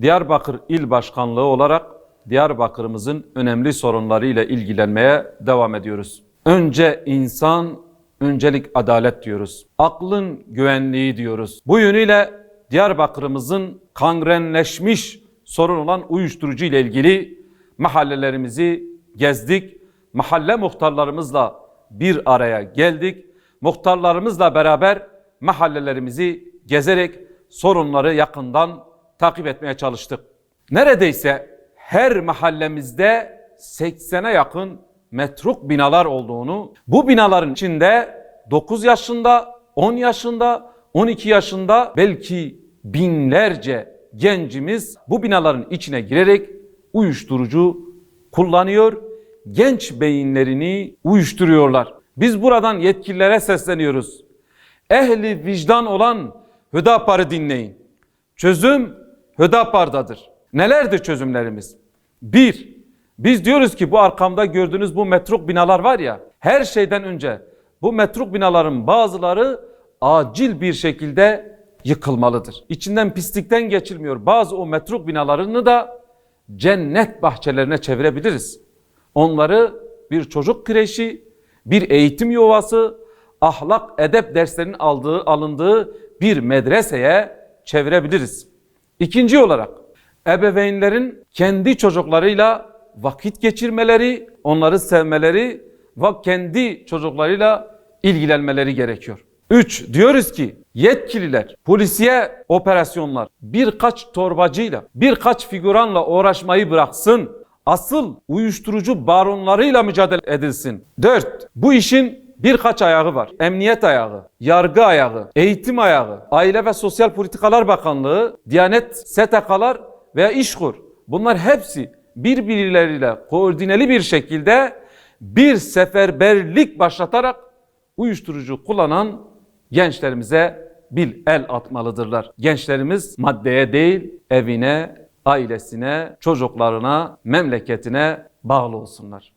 Diyarbakır İl Başkanlığı olarak Diyarbakır'ımızın önemli sorunlarıyla ilgilenmeye devam ediyoruz. Önce insan, öncelik adalet diyoruz. Aklın güvenliği diyoruz. Bu yönüyle Diyarbakır'ımızın kangrenleşmiş sorun olan uyuşturucu ile ilgili mahallelerimizi gezdik. Mahalle muhtarlarımızla bir araya geldik. Muhtarlarımızla beraber mahallelerimizi gezerek sorunları yakından takip etmeye çalıştık. Neredeyse her mahallemizde 80'e yakın metruk binalar olduğunu, bu binaların içinde 9 yaşında, 10 yaşında, 12 yaşında belki binlerce gencimiz bu binaların içine girerek uyuşturucu kullanıyor, genç beyinlerini uyuşturuyorlar. Biz buradan yetkililere sesleniyoruz. Ehli vicdan olan Hüdapar'ı dinleyin. Çözüm Hüdapar'dadır. Nelerdir çözümlerimiz? Bir, biz diyoruz ki bu arkamda gördüğünüz bu metruk binalar var ya, her şeyden önce bu metruk binaların bazıları acil bir şekilde yıkılmalıdır. İçinden pislikten geçilmiyor. Bazı o metruk binalarını da cennet bahçelerine çevirebiliriz. Onları bir çocuk kreşi, bir eğitim yuvası, ahlak edep derslerinin aldığı alındığı bir medreseye çevirebiliriz. İkinci olarak ebeveynlerin kendi çocuklarıyla vakit geçirmeleri, onları sevmeleri ve kendi çocuklarıyla ilgilenmeleri gerekiyor. Üç, diyoruz ki yetkililer polisiye operasyonlar birkaç torbacıyla, birkaç figüranla uğraşmayı bıraksın. Asıl uyuşturucu baronlarıyla mücadele edilsin. Dört, bu işin birkaç ayağı var. Emniyet ayağı, yargı ayağı, eğitim ayağı, Aile ve Sosyal Politikalar Bakanlığı, Diyanet, STK'lar veya İşkur. Bunlar hepsi birbirleriyle koordineli bir şekilde bir seferberlik başlatarak uyuşturucu kullanan gençlerimize bir el atmalıdırlar. Gençlerimiz maddeye değil evine, ailesine, çocuklarına, memleketine bağlı olsunlar.